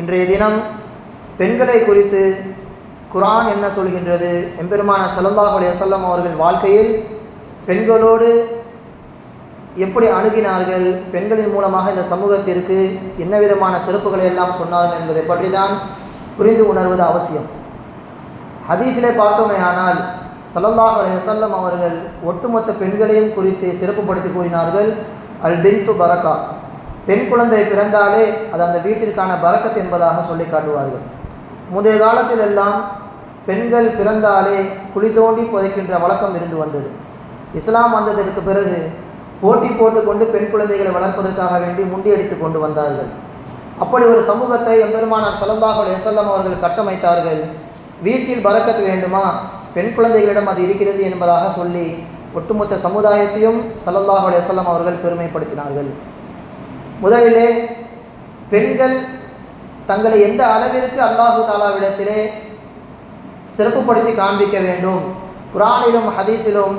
இன்றைய தினம் பெண்களை குறித்து குரான் என்ன சொல்கின்றது? எம்பெருமான ஸல்லல்லாஹு அலைஹி அவர்கள் வாழ்க்கையில் பெண்களோடு எப்படி அணுகினார்கள்? பெண்களின் மூலமாக இந்த சமூகத்திற்கு என்ன விதமான சிறப்புகளை எல்லாம் சொன்னார்கள் என்பதை பற்றி தான் புரிந்து உணர்வது அவசியம். ஹதீஸிலே பார்த்தோமே ஆனால் சல்லல்லாஹ் அலைஹி அவர்கள் ஒட்டுமொத்த பெண்களையும் குறித்து சிறப்புப்படுத்தி கூறினார்கள் அல் பின்து பரக்கா. பெண் குழந்தை பிறந்தாலே அது அந்த வீட்டிற்கான பறக்கத் என்பதாக சொல்லி காட்டுவார்கள். முந்தைய காலத்தில் எல்லாம் பெண்கள் பிறந்தாலே குழி தோண்டி புதைக்கின்ற வழக்கம் இருந்து வந்தது. இஸ்லாம் வந்ததற்கு பிறகு போட்டி போட்டுக்கொண்டு பெண் குழந்தைகளை வளர்ப்பதற்காக வேண்டி முண்டியடித்து கொண்டு வந்தார்கள். அப்படி ஒரு சமூகத்தை எம்பெருமானார் ஸல்லல்லாஹு அலைஹி அவர்கள் கட்டமைத்தார்கள். வீட்டில் பறக்கத்து வேண்டுமா? பெண் குழந்தைகளிடம் அது இருக்கிறது என்பதாக சொல்லி ஒட்டுமொத்த சமுதாயத்தையும் சல்லல்லாஹ் அலைஹி அவர்கள் பெருமைப்படுத்தினார்கள். முதலிலே பெண்கள் தங்களை எந்த அளவிற்கு அல்லாஹு தாலாவிடத்திலே சிறப்புப்படுத்தி காண்பிக்க வேண்டும்? குரானிலும் ஹதீஸிலும்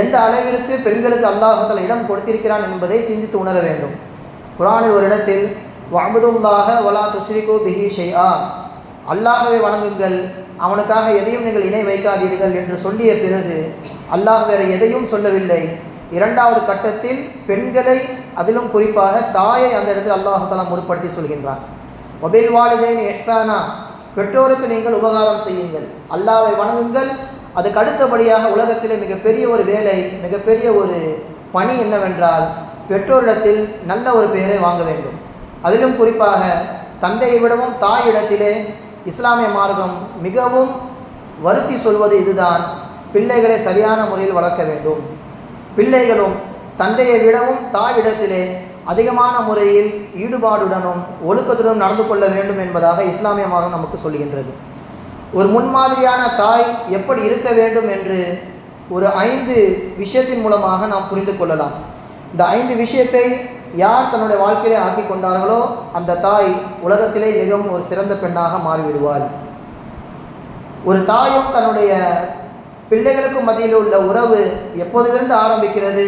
எந்த அளவிற்கு பெண்களுக்கு அல்லாஹுதலை இடம் கொடுத்திருக்கிறான் என்பதை சிந்தித்து உணர வேண்டும். குரானில் ஒரு இடத்தில் வஅபுதுல்லாஹ வலா துஸ்ரிகோ பிஹி ஷைஆ. அல்லாஹவை வணங்குங்கள் அவனுக்காக எதையும் நீங்கள் இணை வைக்காதீர்கள் என்று சொல்லிய பிறகு அல்லாஹ் வேறு எதையும் சொல்லவில்லை. இரண்டாவது கட்டத்தில் பெண்களை அதிலும் குறிப்பாக தாயை அந்த இடத்தில் அல்லாஹாலா முற்படுத்தி சொல்கின்றான். மொபைல் வாலிதைன் எக்ஸானா பெற்றோருக்கு நீங்கள் உபகாரம் செய்யுங்கள். அல்லாவை வணங்குங்கள். அதுக்கு அடுத்தபடியாக உலகத்திலே மிகப்பெரிய ஒரு வேலை மிகப்பெரிய ஒரு பணி என்னவென்றால் பெற்றோரிடத்தில் நல்ல ஒரு பெயரை வாங்க வேண்டும். அதிலும் குறிப்பாக தந்தையை விடவும் தாயிடத்திலே இஸ்லாமிய மார்க்கம் மிகவும் வருத்தி சொல்வது இதுதான். பிள்ளைகளை சரியான முறையில் வளர்க்க வேண்டும். பிள்ளைகளும் தந்தையை விடவும் தாயிடத்திலே அதிகமான முறையில் ஈடுபாடுடனும் ஒழுக்கத்துடன் நடந்து கொள்ள வேண்டும் என்பதாக இஸ்லாமிய மார்க்கம் நமக்கு சொல்கின்றது ஒரு முன்மாதிரியான தாய் எப்படி இருக்க வேண்டும் என்று ஒரு ஐந்து விஷயத்தின் மூலமாக நாம் புரிந்து கொள்ளலாம். இந்த ஐந்து விஷயத்தை யார் தன்னுடைய வாழ்க்கையிலே ஆக்கி கொண்டார்களோ அந்த தாய் உலகத்திலே மிகவும் ஒரு சிறந்த பெண்ணாக மாறிவிடுவாள். ஒரு தாயும் தன்னுடைய பிள்ளைகளுக்கும் மத்தியில் உள்ள உறவு எப்போதிலிருந்து ஆரம்பிக்கிறது?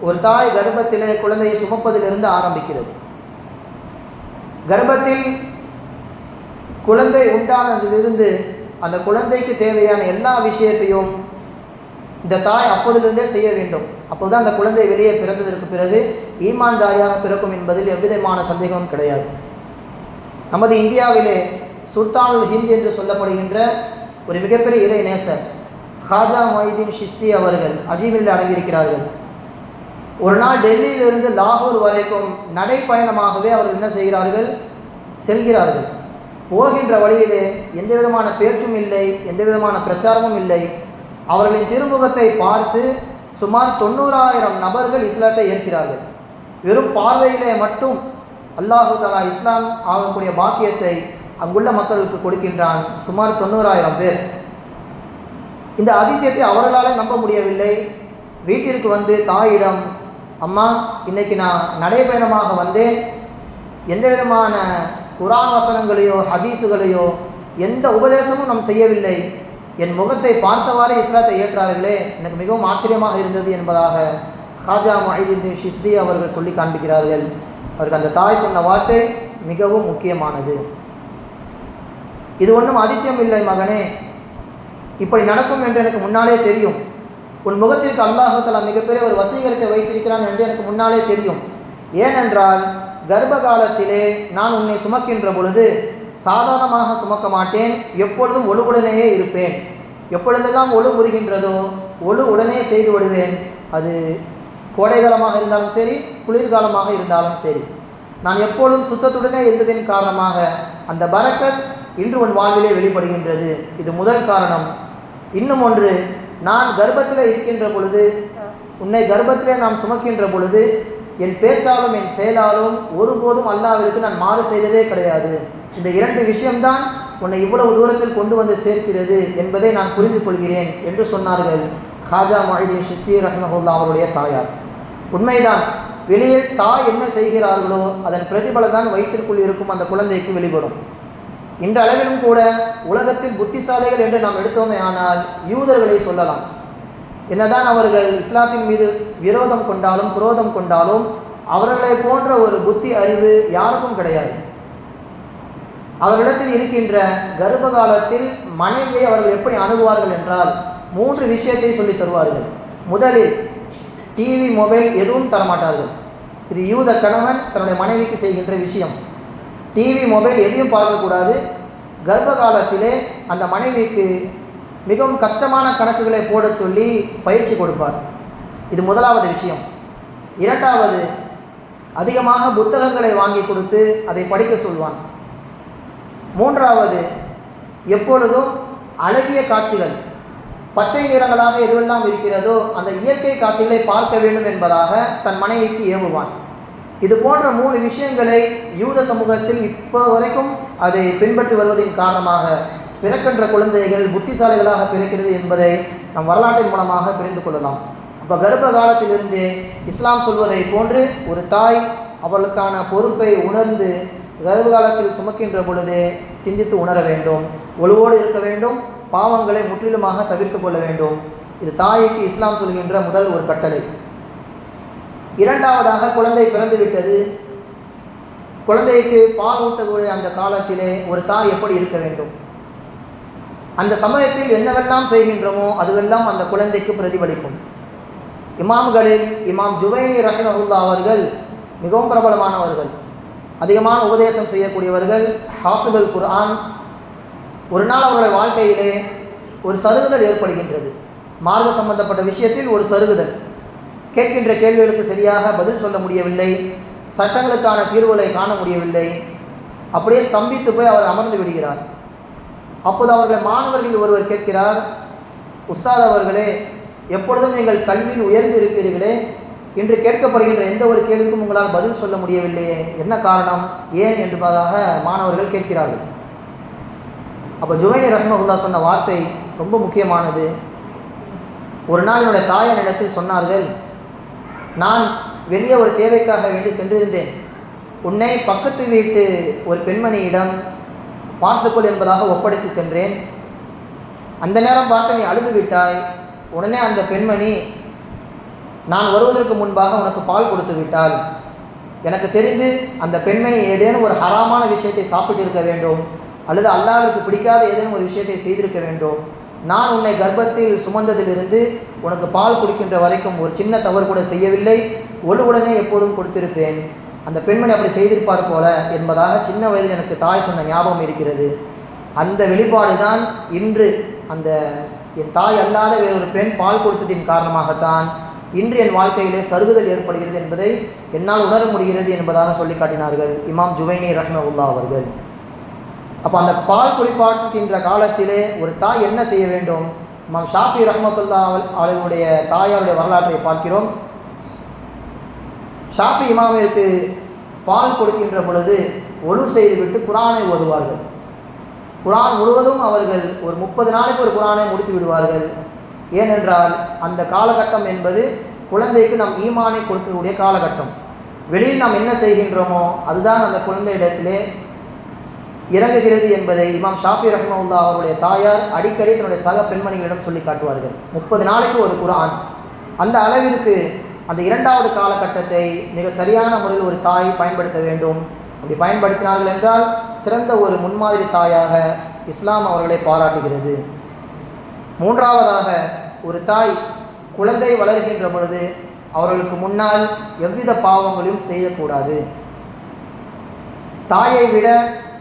ஒரு தாய் கர்ப்பத்திலே குழந்தையை சுமப்பதிலிருந்து ஆரம்பிக்கிறது. கர்ப்பத்தில் குழந்தை உண்டானதிலிருந்து அந்த குழந்தைக்கு தேவையான எல்லா விஷயத்தையும் இந்த தாய் அப்போதிலிருந்தே செய்ய வேண்டும். அப்போது அந்த குழந்தை வெளியே பிறந்ததற்கு பிறகு ஈமான்தாரியாக பிறக்கும் என்பதில் எவ்விதமான சந்தேகமும் கிடையாது. நமது இந்தியாவிலே சுல்தானுல் ஹிந்த் என்று சொல்லப்படுகின்ற ஒரு மிகப்பெரிய இறை நேசர் ஹாஜா மொய்தீன் ஷிஸ்தி அவர்கள் அஜீமில் அடங்கியிருக்கிறார்கள். ஒரு நாள் டெல்லியிலிருந்து லாகூர் வரைக்கும் நடைப்பயணமாகவே அவர்கள் என்ன செய்கிறார்கள்? செல்கிறார்கள். போகின்ற வழியிலே எந்த விதமான பேச்சும் இல்லை எந்த விதமான பிரச்சாரமும் இல்லை. அவர்களின் திருமுகத்தை பார்த்து சுமார் தொண்ணூறாயிரம் நபர்கள் இஸ்லாத்தை ஏற்கிறார்கள். வெறும் பார்வையிலே மட்டும் அல்லாஹு தலா இஸ்லாம் ஆகக்கூடிய பாக்கியத்தை அங்குள்ள மக்களுக்கு கொடுக்கின்றான் சுமார் தொண்ணூறாயிரம் பேர். இந்த அதிசயத்தை அவர்களால் நம்ப முடியவில்லை. வீட்டிற்கு வந்து தாயிடம் அம்மா இன்னைக்கு நான் நடைபயணமாக வந்தேன். எந்த விதமான குரான் வசனங்களையோ ஹதீஸுகளையோ எந்த உபதேசமும் நாம் செய்யவில்லை. என் முகத்தை பார்த்தவாறே இஸ்லாத்தை ஏற்றார்களே. எனக்கு மிகவும் ஆச்சரியமாக இருந்தது என்பதாக ஹாஜா மொஹிதீன் ஷிஸ்தி அவர்கள் சொல்லி காண்பிக்கிறார்கள். அவருக்கு அந்த தாய் சொன்ன வார்த்தை மிகவும் முக்கியமானது. இது ஒன்றும் அதிசயம் இல்லை மகனே. இப்படி நடக்கும் என்று எனக்கு முன்னாலே தெரியும். உன் முகத்திற்கு அல்லாஹாலா மிகப்பெரிய ஒரு வசீகரத்தை வைத்திருக்கிறான் என்று எனக்கு முன்னாலே தெரியும். ஏனென்றால் கர்ப்ப காலத்திலே நான் உன்னை சுமக்கின்ற பொழுது சாதாரணமாக சுமக்க மாட்டேன் எப்பொழுதும் ஒழுவுடனேயே இருப்பேன். எப்பொழுதெல்லாம் ஒழு முறுகின்றதோ ஒழு உடனே செய்து விடுவேன். அது கோடைகாலமாக இருந்தாலும் சரி குளிர்காலமாக இருந்தாலும் சரி. நான் எப்பொழுதும் சுத்தத்துடனே இருந்ததின் காரணமாக அந்த பரக்கத் இன்று உன் வாழ்விலே வெளிப்படுகின்றது. இது முதல் காரணம். இன்னும் ஒன்று நான் கர்ப்பத்தில் இருக்கின்ற பொழுது உன்னை கர்ப்பத்தில் நாம் சுமக்கின்ற பொழுது என் பேச்சாலும் என் செயலாலும் ஒருபோதும் அல்லாவிற்கு நான் மாறு செய்ததே கிடையாது. இந்த இரண்டு விஷயம்தான் உன்னை இவ்வளவு தூரத்தில் கொண்டு வந்து சேர்க்கிறது என்பதை நான் புரிந்து கொள்கிறேன் என்று சொன்னார்கள் ஹாஜா மொஹிதீன் ஷிஸ்தி ரஹ்மஹுல்லா அவருடைய தாயார். உண்மைதான் வெளியில் தாய் என்ன செய்கிறார்களோ அதன் பிரதிபலம் தான் வயிற்றிற்குள் இருக்கும் அந்த குழந்தைக்கு வெளிப்படும். இன்றளவிலும் கூட உலகத்தில் புத்திசாலிகள் என்று நாம் எடுத்தோமே ஆனால் யூதர்களை சொல்லலாம். என்னதான் அவர்கள் இஸ்லாத்தின் மீது விரோதம் கொண்டாலும் குரோதம் கொண்டாலும் அவர்களை போன்ற ஒரு புத்தி அறிவு யாருக்கும் கிடையாது. அவர்களிடத்தில் இருக்கின்ற கர்ப்ப காலத்தில் மனைவியை அவர்கள் எப்படி அணுகுவார்கள் என்றால் மூன்று விஷயத்தை சொல்லி தருவார்கள். முதலில் டிவி மொபைல் எதுவும் தரமாட்டார்கள். இது யூத கணவன் தன்னுடைய மனைவிக்கு செய்கின்ற விஷயம். டிவி மொபைல் எதையும் பார்க்கக்கூடாது. கர்ப்ப காலத்திலே அந்த மனைவிக்கு மிகவும் கஷ்டமான கணக்குகளை போட சொல்லி பயிற்சி கொடுப்பார். இது முதலாவது விஷயம். இரண்டாவது அதிகமாக புத்தகங்களை வாங்கி கொடுத்து அதை படிக்க சொல்வான். மூன்றாவது எப்பொழுதும் அழகிய காட்சிகள் பச்சை நிறங்களாக எதுவெல்லாம் இருக்கிறதோ அந்த இயற்கை காட்சிகளை பார்க்க வேண்டும் என்பதாக தன் மனைவிக்கு ஏவுவான். இது போன்ற மூணு விஷயங்களை யூத சமூகத்தில் இப்போ வரைக்கும் அதை பின்பற்றி வருவதன் காரணமாக பிறக்கின்ற குழந்தைகள் புத்திசாலிகளாக பிறக்கிறது என்பதை நம் வரலாற்றின் மூலமாக புரிந்து கொள்ளலாம். அப்போ கர்ப்ப காலத்திலிருந்தே இஸ்லாம் சொல்வதை போன்று ஒரு தாய் அவளுக்கான பொறுப்பை உணர்ந்து கர்ப்ப காலத்தில் சுமக்கின்ற பொழுதே சிந்தித்து உணர வேண்டும். ஒழுவோடு இருக்க வேண்டும். பாவங்களை முற்றிலுமாக தவிர்த்து கொள்ள வேண்டும். இது தாய்க்கு இஸ்லாம் சொல்கின்ற முதல் ஒரு கட்டளை. இரண்டாவதாக குழந்தை பிறந்துவிட்டது. குழந்தைக்கு பால் ஊட்டக்கூடிய அந்த காலத்திலே ஒரு தாய் எப்படி இருக்க வேண்டும்? அந்த சமயத்தில் என்னவெல்லாம் செய்கின்றோமோ அதுவெல்லாம் அந்த குழந்தைக்கு பிரதிபலிக்கும். இமாம்களில் இமாம் ஜுவைனி ரஹிமஹுல்லா அவர்கள் மிகவும் பிரபலமானவர்கள். அதிகமான உபதேசம் செய்யக்கூடியவர்கள் ஹாஃபிதுல் குர்ஆன். ஒரு நாள் அவருடைய வாழ்க்கையிலே ஒரு சருகுதல் ஏற்படுகின்றது. மார்க்க சம்பந்தப்பட்ட விஷயத்தில் ஒரு சருகுதல். கேட்கின்ற கேள்விகளுக்கு சரியாக பதில் சொல்ல முடியவில்லை. சட்டங்களுக்கான தீர்வுகளை காண முடியவில்லை. அப்படியே ஸ்தம்பித்து போய் அவர் அமர்ந்து விடுகிறார். அப்போது அவர்களை மாணவர்கள் ஒருவர் கேட்கிறார் உஸ்தாத் அவர்களே எப்பொழுதும் நீங்கள் கல்வியில் உயர்ந்து இருப்பீர்களே? இன்று கேட்கப்படுகின்ற எந்த ஒரு கேள்விக்கும் உங்களால் பதில் சொல்ல முடியவில்லையே. என்ன காரணம்? ஏன்? என்பதாக மாணவர்கள் கேட்கிறார்கள். அப்போ ஜுவைனி ரஹ்மகுல்லா சொன்ன வார்த்தை ரொம்ப முக்கியமானது. ஒரு நாள் என்னுடைய தாயாரிடத்தில் சொன்னார்கள் நான் வெளியே ஒரு தேவைக்காக வேண்டி சென்றிருந்தேன். உன்னை பக்கத்து வீட்டு ஒரு பெண்மணியிடம் பார்த்துக்கொள் என்பதாக ஒப்படைத்து சென்றேன். அந்த நேரம் பார்த்து நீ அழுது விட்டாய். உடனே அந்த பெண்மணி நான் வருவதற்கு முன்பாக உனக்கு பால் கொடுத்து விட்டாள் எனக்கு தெரிந்து அந்த பெண்மணி ஏதேனும் ஒரு ஹராமான விஷயத்தை சாப்பிட்டிருக்க வேண்டும். அல்லது அல்லாவிற்கு பிடிக்காத ஏதேனும் ஒரு விஷயத்தை செய்திருக்க வேண்டும். நான் உன்னை கர்ப்பத்தில் சுமந்ததிலிருந்து உனக்கு பால் குடிக்கின்ற வரைக்கும் ஒரு சின்ன தவறு கூட செய்யவில்லை. ஒழுவுடனே எப்போதும் கொடுத்திருப்பேன். அந்த பெண்மணி அப்படி செய்திருப்பார் போல என்பதாக சின்ன வயதில் எனக்கு தாய் சொன்ன ஞாபகம் இருக்கிறது. அந்த வெளிப்பாடு தான் இன்று அந்த என் தாய் அல்லாத வேறொரு பெண் பால் கொடுத்ததின் காரணமாகத்தான் இன்று என் வாழ்க்கையிலே சருகுதல் ஏற்படுகிறது என்பதை என்னால் உணர முடிகிறது என்பதாக சொல்லி காட்டினார்கள் இமாம் ஜுவைனி ரஹ்மவுல்லா அவர்கள். அப்போ அந்த பால் குடிப்பாட்டுகின்ற காலத்திலே ஒரு தாய் என்ன செய்ய வேண்டும்? இமாம் ஷாஃபி ரஹ்மத்துல்லா அவர்களுடைய தாயாருடைய வரலாற்றை பார்க்கிறோம். ஷாஃபி இமாமிற்கு பால் கொடுக்கின்ற பொழுது ஒழு செய்துவிட்டு குரானை ஓதுவார்கள். குரான் முழுவதும் அவர்கள் ஒரு முப்பது நாளைக்கு ஒரு குரானை முடித்து விடுவார்கள். ஏனென்றால் அந்த காலகட்டம் என்பது குழந்தைக்கு நாம் ஈமானை கொடுக்கக்கூடிய காலகட்டம். வெளியில் நாம் என்ன செய்கின்றோமோ அதுதான் அந்த குழந்தையிடத்திலே இறங்குகிறது என்பதை இமாம் ஷாஃபி ரஹ்மவுல்லா அவருடைய தாயார் அடிக்கடி தன்னுடைய சக பெண்மணிகளிடம் சொல்லி காட்டுவார்கள். முப்பது நாளைக்கு ஒரு குரான் அந்த அளவிற்கு அந்த இரண்டாவது காலகட்டத்தை மிக சரியான முறையில் ஒரு தாய் பயன்படுத்த வேண்டும். அப்படி பயன்படுத்தினார்கள் என்றால் சிறந்த ஒரு முன்மாதிரி தாயாக இஸ்லாம் அவர்களை பாராட்டுகிறது. மூன்றாவதாக ஒரு தாய் குழந்தை வளர்கின்ற பொழுது அவர்களுக்கு முன்னால் எவ்வித பாவங்களையும் செய்யக்கூடாது. தாயை விட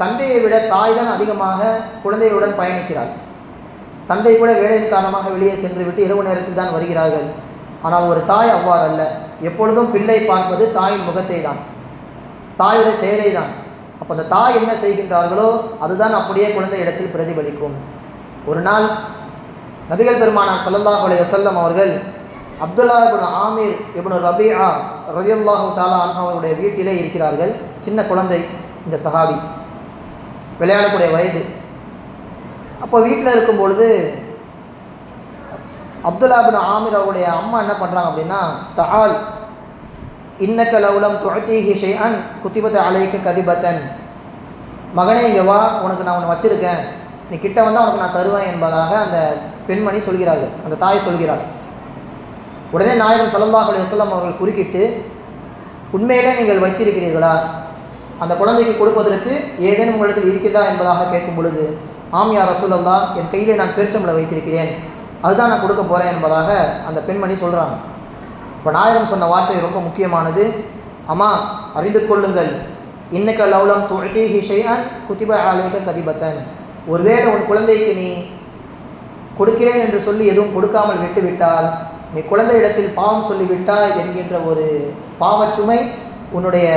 தந்தையை விட தாய் தான் அதிகமாக குழந்தையுடன் பயணிக்கிறாள். தந்தை கூட வேலையின் காரணமாக வெளியே சென்று விட்டு இரவு நேரத்தில் தான் வருகிறார்கள். ஆனால் ஒரு தாய் அவ்வாறு அல்ல. எப்பொழுதும் பிள்ளை பார்ப்பது தாயின் முகத்தை தான். தாயுடைய செயலை தான். அப்போ அந்த தாய் என்ன செய்கின்றார்களோ அதுதான் அப்படியே குழந்தை இடத்தில் பிரதிபலிக்கும். ஒரு நாள் நபிகள் பெருமானார் ஸல்லல்லாஹு அலைஹி வஸல்லம் அவர்கள் அப்துல்லா இபுன் ஆமீர் இபுன் ரபியா ரலியல்லாஹு தாலா அன்ஹா அவருடைய வீட்டிலே இருக்கிறார்கள். சின்ன குழந்தை இந்த சஹாபி. விளையாடக்கூடிய வயது. அப்போ வீட்டில் இருக்கும் பொழுது அப்துல்லா பின் அம்மா என்ன பண்ணுறாங்க அப்படின்னா தஆல் இன்னக்க லவுலம் துஅத்தீஹி அன் குத்திபத்தை அலைக்க கதிபத்தன். மகனே இங்கே வா உனக்கு நான் உன்னை வச்சுருக்கேன். நீ கிட்ட வந்தால் உனக்கு நான் தருவேன் என்பதாக அந்த பெண்மணி சொல்கிறார்கள். அந்த தாய் சொல்கிறாள். உடனே நாயகன் ஸல்லல்லாஹு அலைஹி அவர்கள் குறுக்கிட்டு உண்மையிலே நீங்கள் வைத்திருக்கிறீர்களா? அந்த குழந்தைக்கு கொடுப்பதற்கு ஏதேனும் உங்களிடத்தில் இருக்கிறதா என்பதாக கேட்கும் பொழுது ஆம் ரசூலல்லா என் கையிலே நான் பெருச்சம்பளை வைத்திருக்கிறேன். அதுதான் நான் கொடுக்க போகிறேன் என்பதாக அந்த பெண்மணி சொல்கிறாங்க இப்போ நாயகம் சொன்ன வார்த்தை ரொம்ப முக்கியமானது. அம்மா அறிந்து கொள்ளுங்கள். இன்னைக்கு லவ்லம் துழ்த்தி ஹிஷையான் குத்திப ஆலேக கதிபத்தன். ஒருவேளை உன் குழந்தைக்கு நீ கொடுக்கிறேன் என்று சொல்லி எதுவும் கொடுக்காமல் விட்டுவிட்டால் நீ குழந்தை இடத்தில் பாவம் சொல்லிவிட்டாய் என்கின்ற ஒரு பாவச்சுமை உன்னுடைய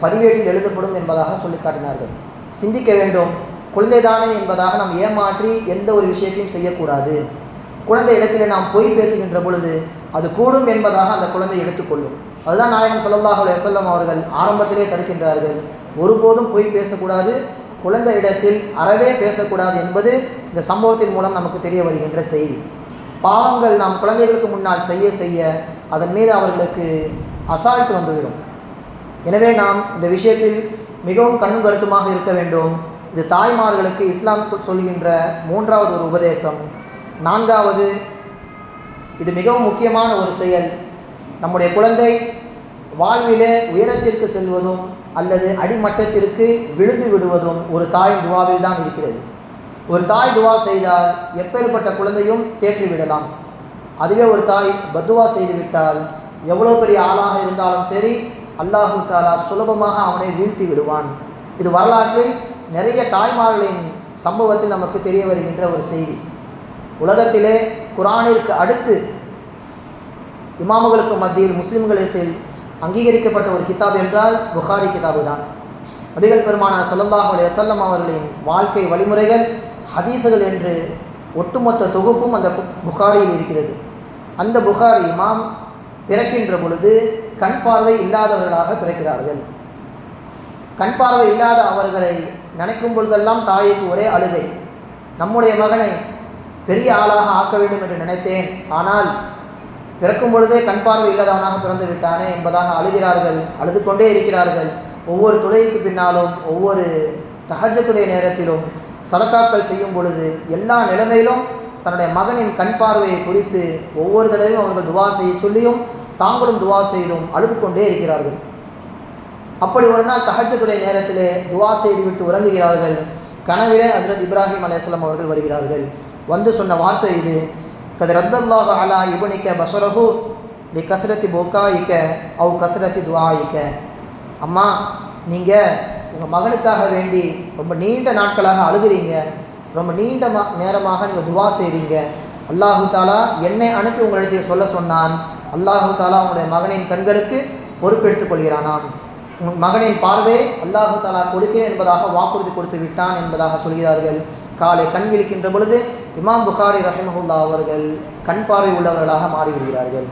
பதிவேட்டில் எழுதப்படும் என்பதாக சொல்லி காட்டினார்கள். சிந்திக்க வேண்டும். குழந்தைதானே என்பதாக நாம் ஏமாற்றி எந்த ஒரு விஷயத்தையும் செய்யக்கூடாது. குழந்தை இடத்தில் நாம் பொய் பேசுகின்ற பொழுது அது கூடும் என்பதாக அந்த குழந்தை எடுத்துக்கொள்ளும். அதுதான் நாயகன் சொல்லல்லாஹ் அலுவலம் அவர்கள் ஆரம்பத்திலே தடுக்கின்றார்கள். ஒருபோதும் பொய் பேசக்கூடாது. குழந்தை இடத்தில் அறவே பேசக்கூடாது என்பது இந்த சம்பவத்தின் மூலம் நமக்கு தெரிய வருகின்ற செய்தி. பாவங்கள் நாம் குழந்தைகளுக்கு முன்னால் செய்ய செய்ய அதன் மீது அவர்களுக்கு அசால்ட் வந்துவிடும். எனவே நாம் இந்த விஷயத்தில் மிகவும் கண்ணும் கருத்துமாக இருக்க வேண்டும். இது தாய்மார்களுக்கு இஸ்லாம் சொல்கின்ற மூன்றாவது ஒரு உபதேசம். நான்காவது இது மிகவும் முக்கியமான ஒரு செயல். நம்முடைய குழந்தை வாழ்விலே உயரத்திற்கு செல்வதும் அல்லது அடிமட்டத்திற்கு விழுந்து விடுவதும் ஒரு தாயின் துவாவில் தான் இருக்கிறது. ஒரு தாய் துவா செய்தால் எப்பேற்பட்ட குழந்தையும் தேற்றிவிடலாம் அதுவே ஒரு தாய் பத்துவா செய்துவிட்டால் எவ்வளோ பெரிய ஆளாக இருந்தாலும் சரி அல்லாஹு தாலா சுலபமாக அவனை வீழ்த்தி விடுவான். இது வரலாற்றில் நிறைய தாய்மார்களின் சம்பவத்தில் நமக்கு தெரிய வருகின்ற ஒரு செய்தி. உலகத்திலே குரானிற்கு அடுத்து இமாமுகளுக்கு மத்தியில் முஸ்லிம்களிடத்தில் அங்கீகரிக்கப்பட்ட ஒரு கிதாப் என்றால் புகாரி கிதாபு தான். நபிகள் பெருமானார் ஸல்லல்லாஹு அலைஹி வஸல்லம் அவர்களின் வாழ்க்கை வழிமுறைகள் ஹதீஸுகள் என்று ஒட்டுமொத்த தொகுப்பும் அந்த புகாரியில் இருக்கிறது. அந்த புகாரி இமாம் பிறக்கின்ற பொழுது கண் பார்வை இல்லாதவர்களாக பிறக்கிறார்கள். கண் பார்வை இல்லாத அவர்களை நினைக்கும் பொழுதெல்லாம் தாய்க்கு ஒரே அழுகை. நம்முடைய மகனை பெரிய ஆளாக ஆக்க வேண்டும் என்று நினைத்தேன். ஆனால் பிறக்கும் பொழுதே கண் பார்வை இல்லாதவனாக பிறந்து விட்டானே என்பதாக அழுகிறார்கள் அழுது கொண்டே இருக்கிறார்கள். ஒவ்வொரு துளைக்கு பின்னாலும் ஒவ்வொரு தகஜத்துடைய நேரத்திலும் சதக்காக்கள் செய்யும் பொழுது எல்லா நிலைமையிலும் தன்னுடைய மகனின் கண் பார்வையை குறித்து ஒவ்வொரு தடவையும் அவர்கள் துவா செய்ய சொல்லியும் தாங்களும் துவா செய்தும் அழுது கொண்டே இருக்கிறார்கள். அப்படி ஒரு நாள் தஹஜத்துடைய நேரத்திலே துவா செய்துவிட்டு உறங்குகிறார்கள். கனவிலே ஹசரத் இப்ராஹிம் அலையாஸ்லாம் அவர்கள் வருகிறார்கள். வந்து சொன்ன வார்த்தை இது. கது ரத்தல்லாஹ் அலா இபுனிக்க பசரஹு லி கசரத்தி போக்காயிக்க அவ் கசரத்தி துவாயிக்க அம்மா நீங்கள் உங்கள் மகனுக்காக வேண்டி ரொம்ப நீண்ட நாட்களாக அழுகிறீங்க. ரொம்ப நீண்ட நேரமாக நீங்கள் துவா செய்கிறீங்க அல்லாஹு தாலா என்னை அனுப்பி உங்களிடத்தில் சொல்ல சொன்னான். அல்லாஹு தாலா உங்களுடைய மகனின் கண்களுக்கு பொறுப்பெடுத்துக் கொள்கிறானாம். உன் மகனின் பார்வை அல்லாஹு தாலா கொடுக்கிறேன் என்பதாக வாக்குறுதி கொடுத்து விட்டான் என்பதாக சொல்கிறார்கள். காலை கண் விழிக்கின்ற பொழுது இமாம் புகாரி ரஹிமஹுல்லா அவர்கள் கண் பார்வை உள்ளவர்களாக மாறிவிடுகிறார்கள்.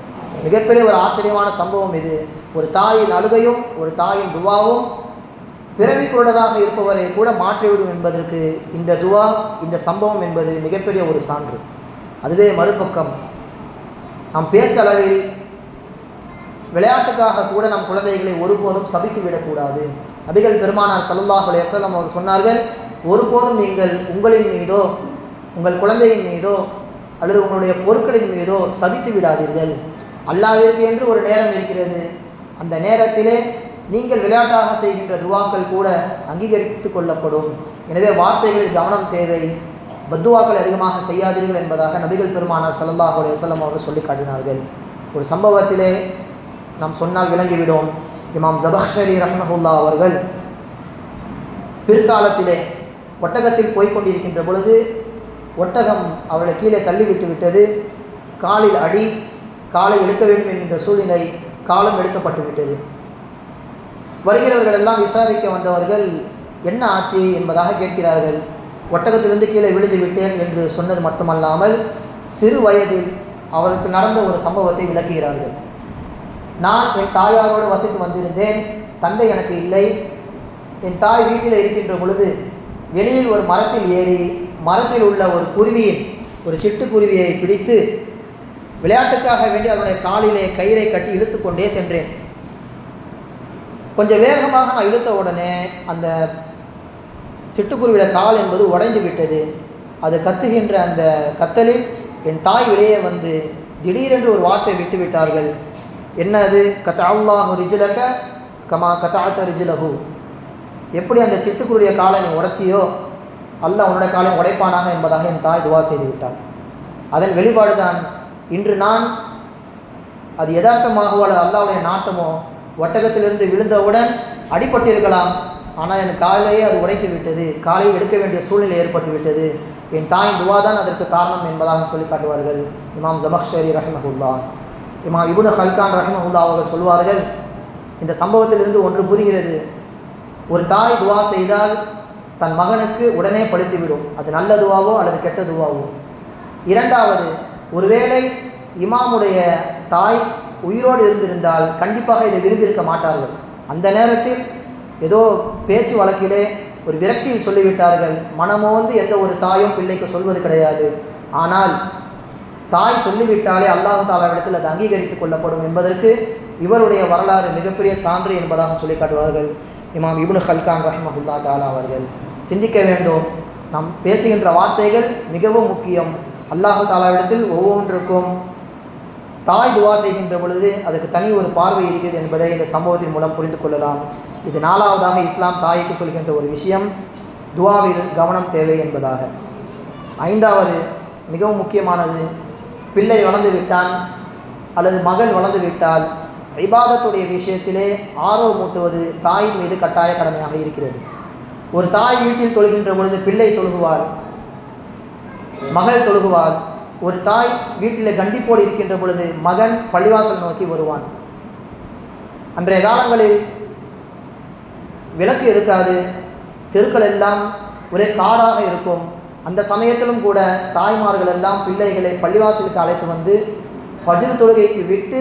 மிகப்பெரிய ஒரு ஆச்சரியமான சம்பவம் இது. ஒரு தாயின் அழுகையும் ஒரு தாயின் துவாவும் பிறவி குருடனாக இருப்பவரை கூட மாற்றிவிடும் என்பதற்கு இந்த துவா இந்த சம்பவம் என்பது மிகப்பெரிய ஒரு சான்று. அதுவே மறுபக்கம் நம் பேச்சளவில் விளையாட்டுக்காக கூட நம் குழந்தைகளை ஒருபோதும் சபித்து விடக்கூடாது. அபிகள் பெருமானார் சல்லாஹ் அலைஹி அவர் சொன்னார்கள் ஒருபோதும் நீங்கள் உங்களின் மீதோ உங்கள் குழந்தையின் மீதோ அல்லது உங்களுடைய பொருட்களின் மீதோ சபித்து விடாதீர்கள். அல்லாவிற்கு என்று ஒரு நேரம் இருக்கிறது. அந்த நேரத்திலே நீங்கள் விளையாட்டாக செய்கின்ற துவாக்கள் கூட அங்கீகரித்து கொள்ளப்படும். எனவே வார்த்தைகளில் கவனம் தேவை. பத்துவாக்களை அதிகமாக செய்யாதீர்கள் என்பதாக நபிகள் பெருமானார் ஸல்லல்லாஹு அலைஹி அவர்கள் சொல்லி காட்டினார்கள் ஒரு சம்பவத்திலே நாம் சொன்னால் விளங்கிவிடும். இமாம் ஜபக்ஷரி ரஹ்மஹுல்லா அவர்கள் பிற்காலத்திலே ஒட்டகத்தில் போய்கொண்டிருக்கின்ற பொழுது ஒட்டகம் அவளை கீழே தள்ளிவிட்டு விட்டது. காலில் அடி காலை எடுக்க வேண்டும் என்கின்ற சூழ்நிலை காலம் எடுக்கப்பட்டு விட்டது. வருகிறவர்கள் எல்லாம் விசாரிக்க வந்தவர்கள் என்ன ஆச்சு என்பதாக கேட்கிறார்கள். ஒட்டகத்திலிருந்து கீழே விழுந்து விட்டேன் என்று சொன்னது மட்டுமல்லாமல் சிறு வயதில் அவருக்கு நடந்த ஒரு சம்பவத்தை விளக்குகிறார்கள். நான் என் தாயாரோடு வசித்து வந்திருந்தேன். தந்தை எனக்கு இல்லை. என் தாய் வீட்டில் இருக்கின்ற பொழுது வெளியில் ஒரு மரத்தில் ஏறி மரத்தில் உள்ள ஒரு குருவியின் ஒரு சிட்டுக்குருவியை பிடித்து விளையாட்டுக்காக வேண்டி அதனுடைய காலிலே கயிறை கட்டி இழுத்து கொண்டே சென்றேன். கொஞ்சம் வேகமாக நான் இழுத்த உடனே அந்த சிட்டுக்குருவிட கால் என்பது உடைந்து விட்டது. அது கத்துகின்ற அந்த கத்தலில் என் தாய் வெளியே வந்து திடீரென்று ஒரு வார்த்தை விட்டு விட்டார்கள். என்ன அது கத்த ரிஜிலக கமா கத்தாத்த ரிஜிலகு எப்படி அந்த சிட்டுக்குருடைய காலை நீ உடைச்சியோ அல்ல உன்னுடைய காலை உடைப்பானாக என்பதாக என் தாய் துவா செய்து விட்டாள். அதன் வெளிப்பாடு தான் இன்று நான் அது யதார்த்தமாகவோ அல்லது அல்லாவுடைய நாட்டமோ ஒட்டகத்திலிருந்து விழுந்தவுடன் அடிபட்டிருக்கலாம். ஆனால் எனக்கு காலையே அது உடைத்து விட்டது. காலையை எடுக்க வேண்டிய சூழ்நிலை ஏற்பட்டு விட்டது. என் தாயின் துவா தான் அதற்கு காரணம் என்பதாக சொல்லி காட்டுவார்கள் இமாம் ஜபக்ஷரி ரஹமஹுல்லா. இமாம் இபுனு ஹல்கான் ரஹமஹுல்லா அவர்கள் சொல்வார்கள் இந்த சம்பவத்திலிருந்து ஒன்று புரிகிறது. ஒரு தாய் துவா செய்தால் தன் மகனுக்கு உடனே படுத்திவிடும். அது நல்ல துவாவோ அல்லது கெட்ட துவாவோ? இரண்டாவது ஒருவேளை இமாமுடைய தாய் உயிரோடு இருந்திருந்தால் கண்டிப்பாக இதை விரும்பியிருக்க மாட்டார்கள். அந்த நேரத்தில் ஏதோ பேச்சு வழக்கிலே ஒரு விரக்தியில் சொல்லிவிட்டார்கள். மனமோ வந்து எந்த ஒரு தாயும் பிள்ளைக்கு சொல்வது கிடையாது. ஆனால் தாய் சொல்லிவிட்டாலே அல்லாஹு தாலாவிடத்தில் அது அங்கீகரித்துக் கொள்ளப்படும் என்பதற்கு இவருடைய வரலாறு மிகப்பெரிய சான்று என்பதாக சொல்லி காட்டுவார்கள். இமாம் இபுனு ஹல்கான் ரஹிமஹுல்லா தாலா அவர்கள். சிந்திக்க வேண்டும். நாம் பேசுகின்ற வார்த்தைகள் மிகவும் முக்கியம். அல்லாஹு தாலாவிடத்தில் ஒவ்வொன்றுக்கும் தாய் துவா செய்கின்ற பொழுது அதற்கு தனி ஒரு பார்வை இருக்கிறது என்பதை இந்த சம்பவத்தின் மூலம் புரிந்து கொள்ளலாம். இது நாலாவதாக இஸ்லாம் தாய்க்கு சொல்கின்ற ஒரு விஷயம் துவாவில் கவனம் தேவை என்பதாக. ஐந்தாவது மிகவும் முக்கியமானது பிள்ளை வளர்ந்து விட்டான் அல்லது மகள் வளர்ந்து விட்டால் இபாதத்துடைய விஷயத்திலே ஆர்வமூட்டுவது தாயின் மீது கட்டாய கடமையாக இருக்கிறது. ஒரு தாய் வீட்டில் தொழுகின்ற பொழுது பிள்ளை தொழுகுவார் மகள் தொழுகுவார் ஒரு தாய் வீட்டில் கண்டிப்போடு இருக்கின்ற பொழுது மகன் பள்ளிவாசல் நோக்கி வருவான். அன்றைய காலங்களில் விளக்கு இருக்காது தெருக்கள் எல்லாம் ஒரே காடாக இருக்கும். அந்த சமயத்திலும் கூட தாய்மார்கள் எல்லாம் பிள்ளைகளை பள்ளிவாசலுக்கு அழைத்து வந்து ஃபஜில் தொழுகைக்கு விட்டு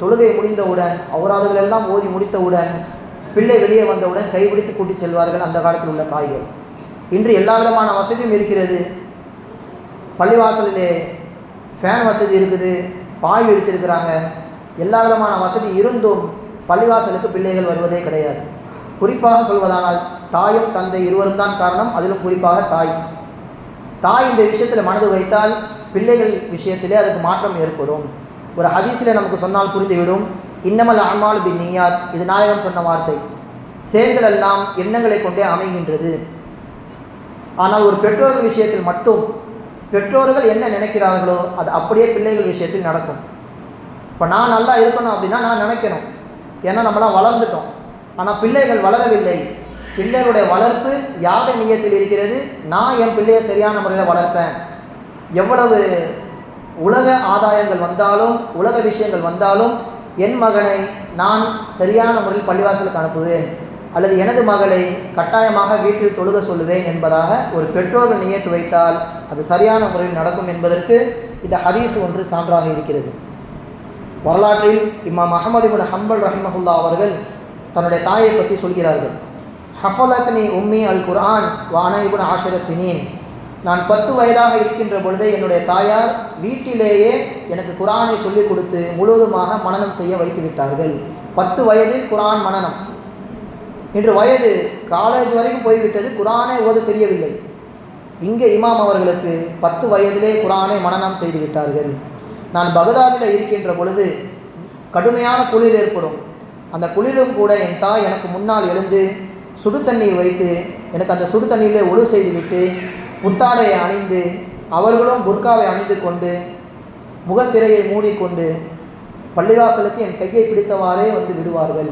தொழுகை முடிந்தவுடன் அவராதுகள் எல்லாம் ஓதி முடித்தவுடன் பிள்ளை வெளியே வந்தவுடன் கைபிடித்து கூட்டிச் செல்வார்கள் அந்த காலத்தில் உள்ள தாய்கள். இன்று எல்லா விதமான வசதியும் இருக்கிறது. பள்ளிவாசலிலே ஃபேன் வசதி இருக்குது பாய் விரிச்சிருக்கிறாங்க. எல்லா விதமான வசதி இருந்தும் பள்ளிவாசலுக்கு பிள்ளைகள் வருவதே கிடையாது. குறிப்பாக சொல்வதானால் தாயும் தந்தை இருவரும் தான் காரணம் அதிலும் குறிப்பாக தாய். தாய் இந்த விஷயத்தில் மனது வைத்தால் பிள்ளைகள் விஷயத்திலே அதுக்கு மாற்றம் ஏற்படும். ஒரு ஹதீஸில் நமக்கு சொன்னால் புரிந்துவிடும் இன்னமல் அமால் பின் நியாத் இது நாயகம் சொன்ன வார்த்தை. செயல்கள் எல்லாம் எண்ணங்களை கொண்டே அமைகின்றது. ஆனால் ஒரு பெற்றோர்கள் விஷயத்தில் மட்டும் பெற்றோர்கள் என்ன நினைக்கிறார்களோ அது அப்படியே பிள்ளைகள் விஷயத்தில் நடக்கும். இப்போ நான் நல்லா இருக்கணும் அப்படின்னா நான் நினைக்கணும். ஏன்னா நம்மளாம் வளர்ந்துட்டோம். ஆனால் பிள்ளைகள் வளரவில்லை. பிள்ளைகளுடைய வளர்ப்பு யாக நியத்தில் இருக்கிறது? நான் என் பிள்ளையை சரியான முறையில் வளர்ப்பேன். எவ்வளவு உலக ஆதாயங்கள் வந்தாலும் உலக விஷயங்கள் வந்தாலும் என் மகனை நான் சரியான முறையில் பள்ளிவாசலுக்கு அனுப்புவேன். அல்லது எனது மகளை கட்டாயமாக வீட்டில் தொழுக சொல்லுவேன் என்பதாக ஒரு பெற்றோர்கள் நியத்து வைத்தால் அது சரியான முறையில் நடக்கும் என்பதற்கு இந்த ஹதீஸ் ஒன்று சான்றாக இருக்கிறது. வரலாற்றில் இம்மாம் அகமது இபுன் ஹம்பல் ரஹிமஹுல்லா அவர்கள் தன்னுடைய தாயை பற்றி சொல்கிறார்கள். ஹஃபலத்னி உம்மி அல் குர்ஆன் வான இபுன் ஆஷர சினீன். நான் பத்து வயதாக இருக்கின்ற பொழுதே என்னுடைய தாயார் வீட்டிலேயே எனக்கு குரானை சொல்லிக் கொடுத்து முழுவதுமாக மனநம் செய்ய வைத்து விட்டார்கள். பத்து வயதில் குரான் மனநம். இன்று வயது காலேஜ் வரைக்கும் போய்விட்டது குரானே ஓத தெரியவில்லை. இங்கே இமாம் அவர்களுக்கு பத்து வயதிலே குரானை மனநம் செய்து விட்டார்கள். நான் பகதாதில் இருக்கின்ற பொழுது கடுமையான குளிர் ஏற்படும். அந்த குளிரும் கூட என் தாய் எனக்கு முன்னால் எழுந்து சுடு தண்ணீர் வைத்து எனக்கு அந்த சுடுதண்ணீரிலே ஒழு செய்துவிட்டு புத்தாடையை அணிந்து அவர்களும் புர்காவை அணிந்து கொண்டு முகத்திரையை மூடிக்கொண்டு பள்ளிவாசலுக்கு என் கையை பிடித்தவாறே வந்து விடுவார்கள்.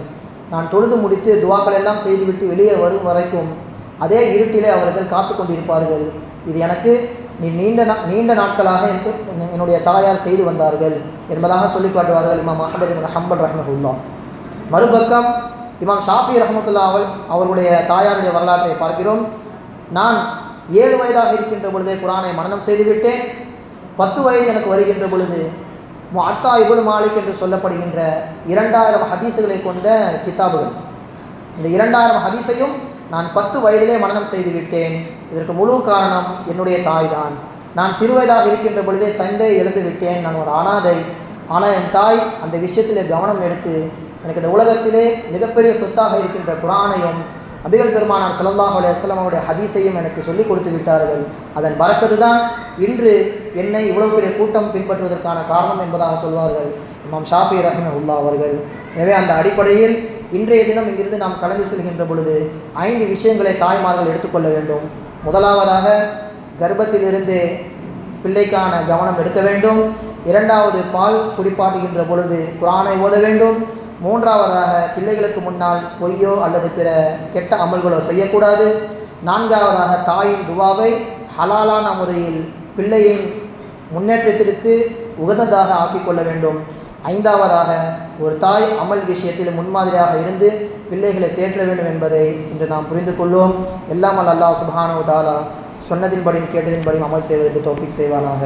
நான் தொழுது முடித்து துவாக்கள் எல்லாம் செய்துவிட்டு வெளியே வரும் வரைக்கும் அதே இருட்டிலே அவர்கள் காத்து கொண்டிருப்பார்கள். இது எனக்கு நீ நீண்ட நா நீண்ட நாட்களாக என்னுடைய தாயார் செய்து வந்தார்கள். என்பதாக சொல்லி காட்டுவார்கள் இமாம் அஹமது இமாம் ஹம்பல் ரஹமகுல்லா மறுபக்கம் இமாம் ஷாஃபி ரஹமத்துல்லா அவள் அவர்களுடைய தாயாருடைய வரலாற்றை பார்க்கிறோம். நான் ஏழு வயதாக இருக்கின்ற பொழுதே குரானை மனனம் செய்துவிட்டேன். பத்து வயது எனக்கு வருகின்ற பொழுது மாத்தா இபுல் மாலிக் என்று சொல்லப்படுகின்ற இரண்டாயிரம் ஹதீஸுகளை கொண்ட கிதாபுகள். இந்த இரண்டாயிரம் ஹதீஸையும் நான் பத்து வயதிலே மரணம் செய்து விட்டேன். இதற்கு முழு காரணம் என்னுடைய தாய்தான். நான் சிறுவயதாக இருக்கின்ற பொழுதே தந்தை எழுந்து விட்டேன். நான் ஒரு அனாதை. ஆனால் என் தாய் அந்த விஷயத்திலே கவனம் எடுத்து எனக்கு இந்த உலகத்திலே மிகப்பெரிய சொத்தாக இருக்கின்ற குரானையும் அபிகள் பெருமானார் ஸல்லல்லாஹு அலைஹி அவருடைய ஹதீஸையும் எனக்கு சொல்லிக் கொடுத்து விட்டார்கள். அதன் பறக்கது தான் இன்று என்னை இவ்வளவு பெரிய கூட்டம் பின்பற்றுவதற்கான காரணம் என்பதாக சொல்வார்கள். இமாம் ஷாஃபி ரஹிமஹுல்லா அவர்கள். எனவே அந்த அடிப்படையில் இன்றைய தினம் இங்கிருந்து நாம் கலந்து செல்கின்ற பொழுது ஐந்து விஷயங்களை தாய்மார்கள் எடுத்துக்கொள்ள வேண்டும். முதலாவதாக கர்ப்பத்திலிருந்து பிள்ளைக்கான கவனம் எடுக்க வேண்டும். இரண்டாவது பால் குடிப்பாட்டுகின்ற பொழுது குரானை ஓத வேண்டும். மூன்றாவதாக பிள்ளைகளுக்கு முன்னால் பொய்யோ அல்லது பிற கெட்ட அமல்களோ செய்யக்கூடாது. நான்காவதாக தாயின் துவாவை ஹலாலான முறையில் பிள்ளையின் முன்னேற்றத்திற்கு உகந்ததாக ஆக்கிக்கொள்ள வேண்டும். ஐந்தாவதாக ஒரு தாய் அமல் விஷயத்தில் முன்மாதிரியாக இருந்து பிள்ளைகளை தேற்ற வேண்டும் என்பதை இன்று நாம் புரிந்து கொள்வோம். எல்லாம் அல்லாஹ் சுபானு தாலா சொன்னதின்படியும் கேட்டதின்படியும் அமல் செய்வதற்கு தோஃபிக் செய்வானாக.